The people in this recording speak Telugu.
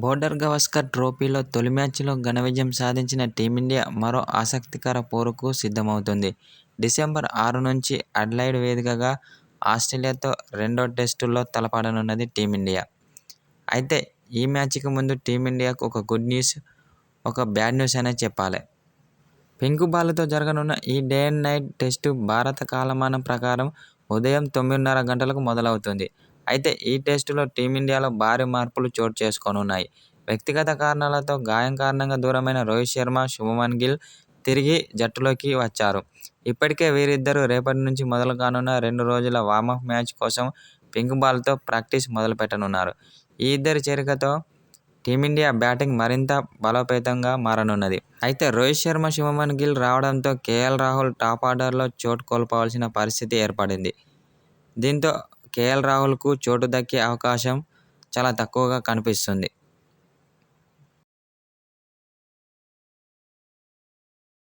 బోర్డర్ గవస్కర్ ట్రోఫీలో తొలి మ్యాచ్లో ఘన విజయం సాధించిన టీమిండియా మరో ఆసక్తికర పోరుకు సిద్ధమవుతుంది డిసెంబర్ ఆరు నుంచి అడ్లైడ్ వేదికగా ఆస్ట్రేలియాతో రెండో టెస్టులో తలపడనున్నది టీమిండియా. అయితే ఈ మ్యాచ్కి ముందు టీమిండియాకు ఒక గుడ్ న్యూస్, ఒక బ్యాడ్ న్యూస్ అనే చెప్పాలి. పింక్ బాల్తో జరగనున్న ఈ డే అండ్ నైట్ టెస్టు భారత కాలమానం ప్రకారం ఉదయం తొమ్మిదిన్నర గంటలకు మొదలవుతుంది. అయితే ఈ టెస్టులో టీమిండియాలో భారీ మార్పులు చోటు చేసుకోనున్నాయి. వ్యక్తిగత కారణాలతో గాయం కారణంగా దూరమైన రోహిత్ శర్మ, శుభమన్ గిల్ తిరిగి జట్టులోకి వచ్చారు. ఇప్పటికే వీరిద్దరూ రేపటి నుంచి మొదలు కానున్న రెండు రోజుల వార్మప్ మ్యాచ్ కోసం పింక్ బాల్తో ప్రాక్టీస్ మొదలుపెట్టనున్నారు. ఈ ఇద్దరి చేరికతో టీమిండియా బ్యాటింగ్ మరింత బలోపేతంగా మారనున్నది. అయితే రోహిత్ శర్మ, శుభమన్ గిల్ రావడంతో కేఎల్ రాహుల్ టాప్ ఆర్డర్లో చోటు కోల్పోవాల్సిన పరిస్థితి ఏర్పడింది. దీంతో కేఎల్ రాహుల్కు చోటు దక్కే అవకాశం చాలా తక్కువగా కనిపిస్తుంది.